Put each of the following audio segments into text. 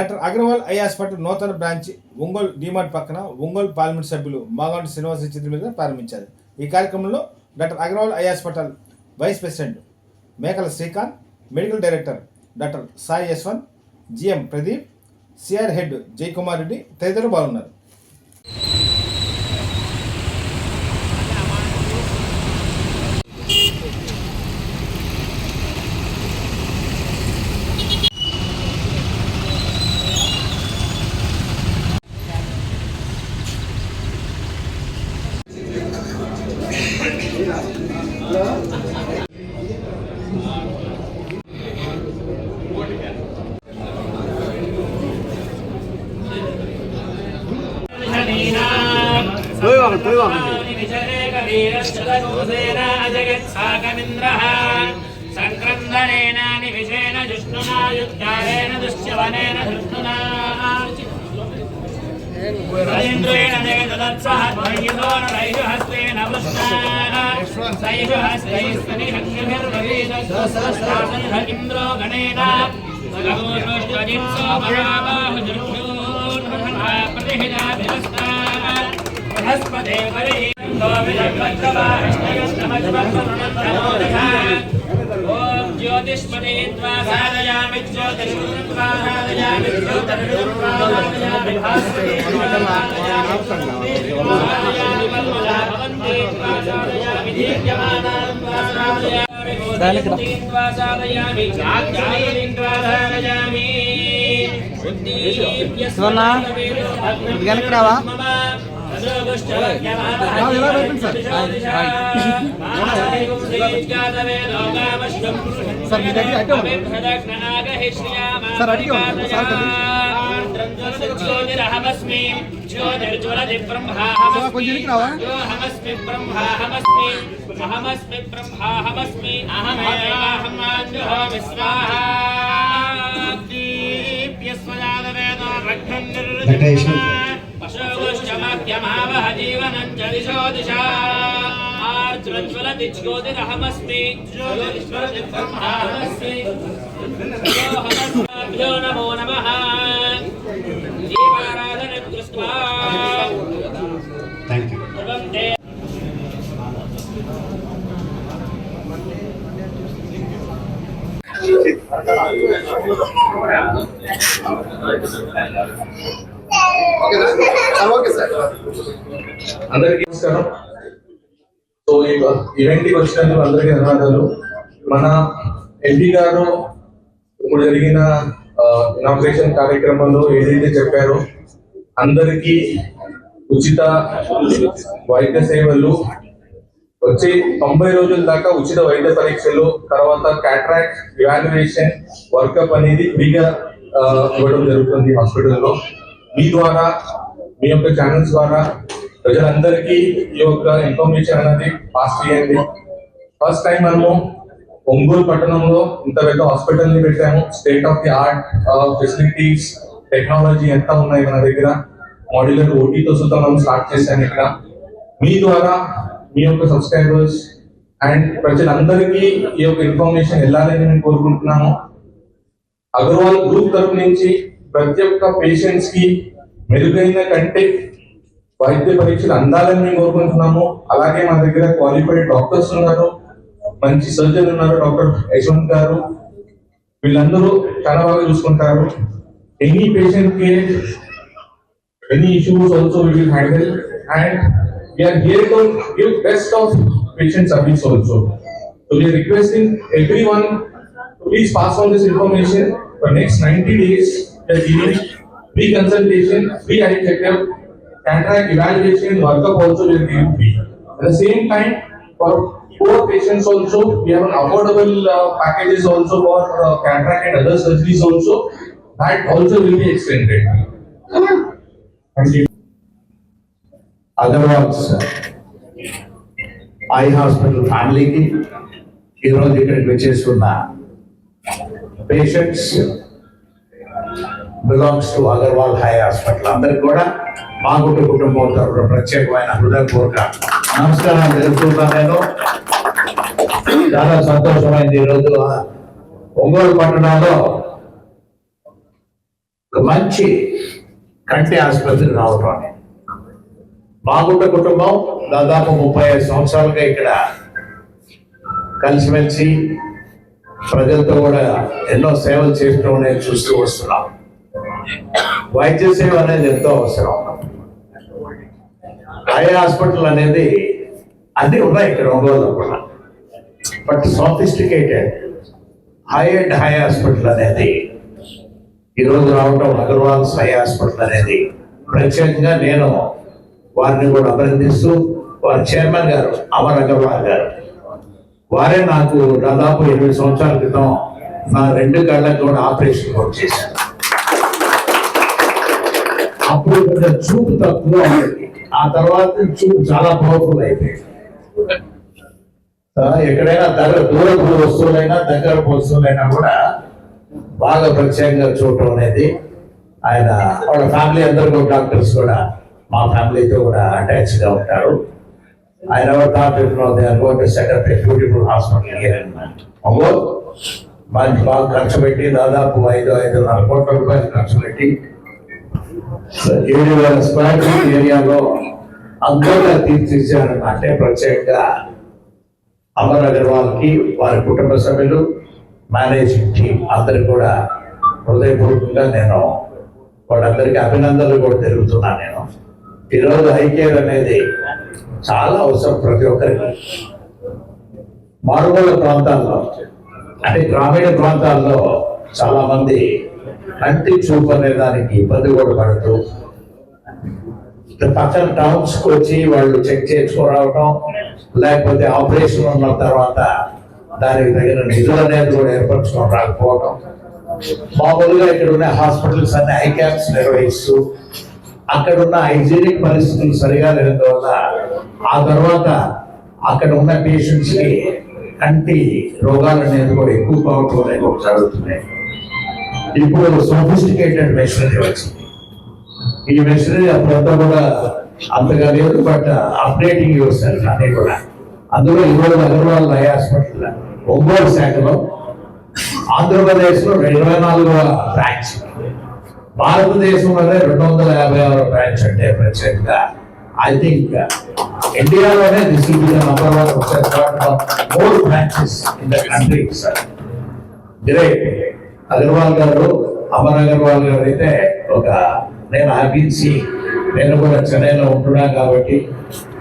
Doctor Agarwal eye hospital నూతన branch Ongole DMart పక్కన Ongole parliament సభ్యులు మాగాంటి శ్రీనివాస చిత్ర మీద ప్రారంభించారు. ఈ కార్యక్రమంలో doctor Agarwal eye hospital vice president Mekala Srikanth medical director doctor Sai Yashwant GM Pradeep CR head Jayakumar Reddy తదితరులు బాగున్నారు సంక్రందనేన నివిషేణ జిష్ణునా యుద్ధారేణ దుశ్చవనేన ధృష్ణునా. రవీంద్రేణ దేదత్సహ ధ్వయ్యదో నైషు హస్తేన వృష్ణా సైషు హస్తైస్తని హంగిభిర్వీదస్సహస్రాసన్హ ఇంద్రో జ్యోతిష్పతి త్వా సాధయామి జ్యోతిష్పతి త్వా సాధయామి జ్యోతిష్పతి త్వా సాధయామి భాస్వతి త్వా సాధయామి సాధయామి వల్మలా భవంతి త్వా సాధయామి దీప్యమానాం త్వా సాధయామి గోధీమతీం త్వా సాధయామి చాజ్ఞాయనీం త్వా సాధయామి ఉద్దీప్య శివన్న, ఇది వెనక్కి రావా? सर मेरा की आइटम सर अटके हो सर ज्योतिरहमस्मि ज्योतिर्ज्वलदिब्रह्माहमस्मि कोई చ దిశో దిశా. ఆర్జ్వలజ్వలతి జ్యోతిరహమస్మి జ్యోతిష్వలతి బ్రహ్మాహమస్మి యోహమస్మాభ్యో నమో నమః. దీపారాధన దృష్ట్వా థ్యాంక్ యూ సర్వం తే అందరికీ నమస్కారం. సో ఈ ఈవెంట్కి వచ్చినందుకు అందరికీ ధన్యవాదాలు. మన ఎంపీ గారు ఇప్పుడు జరిగిన ఇనాగ్రేషన్ కార్యక్రమంలో ఏదైతే చెప్పారో అందరికీ ఉచిత వైద్య సేవలు. వచ్చే తొంభై రోజుల దాకా ఉచిత వైద్య పరీక్షలు తర్వాత కాట్రాక్ట్ ఇవాల్యుయేషన్ వర్కప్ అనేది ఫ్రీగా ఇవ్వడం జరుగుతుంది హాస్పిటల్లో. మీ ద్వారా మీ యొక్క ఛానల్స్ ద్వారా ప్రజలందరికీ ఈ యొక్క ఇన్ఫర్మేషన్ అనేది పాస్ చేయండి. ఫస్ట్ టైం మనము ఒంగోలు పట్టణంలో ఇంత పెద్ద హాస్పిటల్ని పెట్టాము. State of the art facilities technology ఎంత ఉన్నాయి మన దగ్గర? మాడ్యులర్ ఓటీతో సుతా మనం స్టార్ట్ చేశాను ఇక్కడ. మీ ద్వారా మీ యొక్క సబ్స్క్రైబర్స్ అండ్ ప్రజలందరికీ ఈ యొక్క ఇన్ఫర్మేషన్ వెళ్ళాలని నేను కోరుకుంటున్నాను. అగర్వాల్ గ్రూప్ తరపు నుంచి ప్రతి ఒక్క పేషెంట్స్కి మెరుగైన కంటే వైద్య పరీక్షలు అందాలని మేము కోరుకుంటున్నాము అలాగే మా దగ్గర క్వాలిఫైడ్ డాక్టర్స్ ఉన్నారు మంచి సర్జన్ ఉన్నారు డాక్టర్ యశ్వంత్ గారు వీళ్ళందరూ చాలా బాగా చూసుకుంటారు ఎనీ పేషెంట్కి any issues also we will handle and we are here to give best of patient service also so we are requesting every one please pass on this information for next ninety days ninety days. We are giving free consultation, free eye checkup, cataract evaluation, workup also we are giving free. At the same time, for poor patients also, we have an affordable uh, packages also for uh, cataract and other surgeries also. That also will be extended. Thank you. Agarwal's eye hospital ఫ్యామిలీకి ఈరోజు ఇక్కడికి వచ్చేస్తున్న patients belongs to Agarwal eye hospital అందరికి కూడా మా కుటుంబ కుటుంబం తరపున ప్రత్యేకమైన హృదయపూర్వక నమస్కారం తెలుపుతున్నాను నేను. చాలా సంతోషమైంది ఈరోజు ఒంగోలు పట్టణంలో ఒక మంచి కంటి ఆసుపత్రి రావటం. అనేది కుటుంబం దాదాపు ముప్పై ఐదు సంవత్సరాలుగా ఇక్కడ కలిసిమెలిసి ప్రజలతో కూడా ఎన్నో సేవలు చేస్తూ చూస్తూ వస్తున్నాం. వైద్య సేవ అనేది ఎంతో అవసరం. ఐ హాస్పిటల్ అనేది అన్ని ఉన్నాయి ఇక్కడ ఒంగోలు కూడా. But sophisticated high and eye hospital అనేది ఈరోజు రావటం అగర్వాల్ హై హాస్పిటల్ అనేది. ప్రత్యేకంగా నేను వారిని కూడా అభినందిస్తూ వారి చైర్మన్ గారు అమర్ అగర్వాల్ గారు వారే నాకు దాదాపు ఎనిమిది సంవత్సరాల క్రితం నా రెండు కళ్ళకు కూడా ఆపరేషన్ కూడా చేశారు. అప్పుడు కొంచెం చూపు తక్కువ ఆ తర్వాత చూపు చాలా పవర్ఫుల్ అయిపోయింది. ఎక్కడైనా దగ్గర దూరపు వస్తువులైనా దగ్గర వస్తువులైనా కూడా బాగా ప్రత్యేకంగా చూడటం అనేది ఆయన వాళ్ళ ఫ్యామిలీ అందరూ డాక్టర్స్ కూడా మా ఫ్యామిలీతో కూడా అటాచ్గా ఉంటారు. I never thought you know they are going to set up a beautiful hospital here in మంచి బాగా ఖర్చు పెట్టి దాదాపు ఐదు ఐదున్నర కోట్ల రూపాయలు ఖర్చు పెట్టి ఏడు వేల స్క్వేర్ ఫీట్ ఏరియాలో అందంగా తీర్చిచ్చారు. అంటే ప్రత్యేకంగా అమర్ అగర్వాల్కి వారి కుటుంబ సభ్యులు మేనేజింగ్ టీం అందరు కూడా హృదయపూర్వకంగా నేను వాళ్ళందరికీ అభినందనలు కూడా తెలుపుతున్నాను నేను. ఈరోజు హైకేర్ అనేది చాలా అవసరం ప్రతి ఒక్కరికి. మారుమూల ప్రాంతాల్లో అంటే గ్రామీణ ప్రాంతాల్లో చాలా మంది కంటి చూపు అనే దానికి ఇబ్బంది కూడా పడుతూ పక్కన టౌన్స్ వచ్చి వాళ్ళు చెక్ చేసుకురావటం లేకపోతే ఆపరేషన్ ఉన్న తర్వాత దానికి తగిన నిధులు అనేది కూడా ఏర్పరచుకొని రాకపోవటం మామూలుగా ఇక్కడ ఉన్న హాస్పిటల్స్ అన్ని ఐ క్యాంప్స్ నిర్వహిస్తూ అక్కడ ఉన్న హైజీనిక్ పరిస్థితులు సరిగా లేనందువల్ల ఆ తర్వాత అక్కడ ఉన్న పేషెంట్స్కి కంటి రోగాలు అనేది కూడా ఎక్కువ కావటం అనేది కూడా జరుగుతున్నాయి. ఇప్పుడు సోఫిస్టికేటెడ్ మెషినరీ వచ్చింది. ఈ మెషినరీ అప్పుడంతా కూడా అంతగా లేదు బట్ అప్డేటింగ్ యూస్ అన్ని కూడా. అందులో ఈరోజు అగర్వాల్ ఐ హాస్పిటల్ ఒంగోలు శాఖలో ఆంధ్రప్రదేశ్లో ఇరవై నాలుగవ బ్రాంచ్. భారతదేశంలోనే రెండు వందల యాభై ఆరు బ్రాంచ్ అంటే ప్రత్యేకంగా. ఐ థింక్ uh, ఇండియాలోనే this will be number one more branches in the country sir great Agarwal garu Amar Agarwal గారు అయితే ఒక నేను ఆగించి నేను కూడా చెన్నైలో ఉంటున్నాను కాబట్టి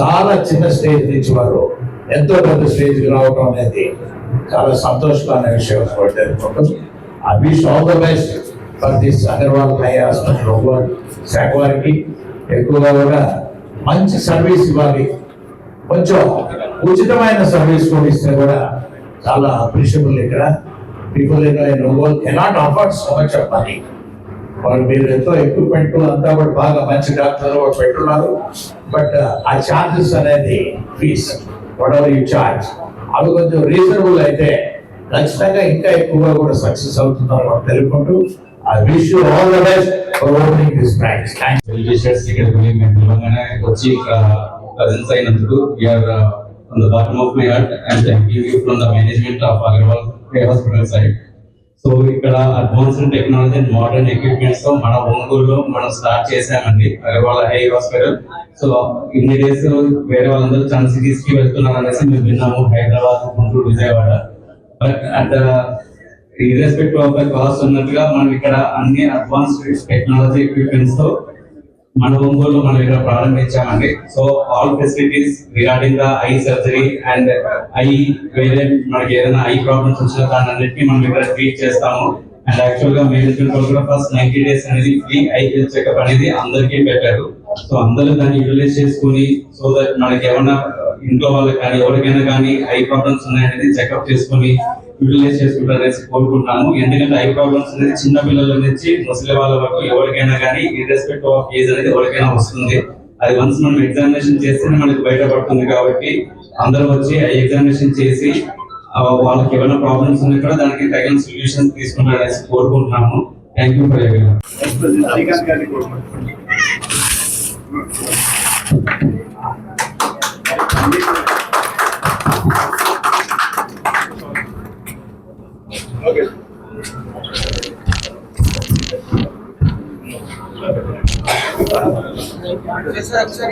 చాలా చిన్న స్టేజ్ నుంచి వారు ఎంతో పెద్ద స్టేజ్కి రావడం అనేది చాలా సంతోషకరమైన విషయం కాబట్టి తెలుపుకుంటూ I wish all the best for this Agarwal eye hospital శాఖ వారికి. ఎక్కువగా కూడా మంచి సర్వీస్ ఇవ్వాలి. కొంచెం ఉచితమైన సర్వీస్ కూడా ఇస్తే కూడా చాలా అప్రిషియబుల్ ఇక్కడ. People in Ongole cannot afford so much of money వాడు మీరు ఎంతో ఎక్విప్మెంట్ అంతా కూడా బాగా మంచి డాక్టర్లు వాడు పెట్టున్నారు. బట్ uh, ఆ ఛార్జెస్ అనేది fees what ever you charge అవి కొంచెం రీజనబుల్ అయితే ఖచ్చితంగా ఇంకా ఎక్కువగా కూడా సక్సెస్ అవుతుందని మనం తెలుపుకుంటూ I wish you all the best for opening this branch thanks well wishers ఇక్కడికి వెళ్ళి మేము పిలవగానే వచ్చి ప్రజెన్స్ అయినందుకు we are from the bottom of my heart and thank you from the management of Agarwal hospital side so ఇక్కడ advanced technology and modern ఎక్విప్మెంట్స్తో మన ఒంగోలులో మనం స్టార్ట్ చేసామండి అగర్వాల్ హై హాస్పిటల్. సో ఇన్ని డేస్ వేరే వాళ్ళందరూ చాలా సిటీస్కి వెళ్తున్నారు అనేసి మేము విన్నాము Hyderabad Guntur Vijayawada. But at irrespective of the cost ఉన్నట్టుగా మనం ఇక్కడ అన్ని అడ్వాన్స్డ్ టెక్నాలజీ ఎక్విప్మెంట్స్తో మన ఒంగోలు uh, మనం ఇక్కడ ప్రారంభించామండి. So all facilities regarding the eye surgery and eye వేరే మనకి ఏదైనా ఐ ప్రాబ్లమ్స్ వచ్చిన దాని అన్నిటిని మనం ఇక్కడ ట్రీట్ చేస్తాము. అండ్ యాక్చువల్గా మేనేజ్మెంట్ వాళ్ళు కూడా ఫస్ట్ నైన్టీ డేస్ అనేది ఫ్రీ ఐ హెల్త్ చెకప్ అనేది అందరికీ పెట్టారు. సో అందరూ దాన్ని యూటిలైజ్ చేసుకుని సో దట్ మనకి ఏమైనా uh, ఇంట్లో వాళ్ళకి కానీ ఎవరికైనా కానీ ఐ ప్రాబ్లమ్స్ ఉన్నాయనేది చెకప్ చేసుకుని యూటిలైజ్ చేసుకుంటారనేసి కోరుకుంటున్నాము ఎందుకంటే ఐ ప్రాబ్లమ్స్ అనేది చిన్న పిల్లల నుంచి ముసలి వాళ్ళ వరకు ఎవరికైనా కానీ ఇర్రెస్పెక్ట్ ఆఫ్ ఏజ్ అనేది ఎవరికైనా వస్తుంది. అది వన్స్ మనం ఎగ్జామినేషన్ చేస్తేనే మనకి బయటపడుతుంది కాబట్టి అందరూ వచ్చి ఆ ఎగ్జామినేషన్ చేసి వాళ్ళకి ఏమైనా ప్రాబ్లమ్స్ ఉన్నా కూడా దానికి తగిన సొల్యూషన్ తీసుకున్నారనేసి కోరుకుంటున్నాము. థ్యాంక్ యూ ఫర్ ఎవరి 私たちは。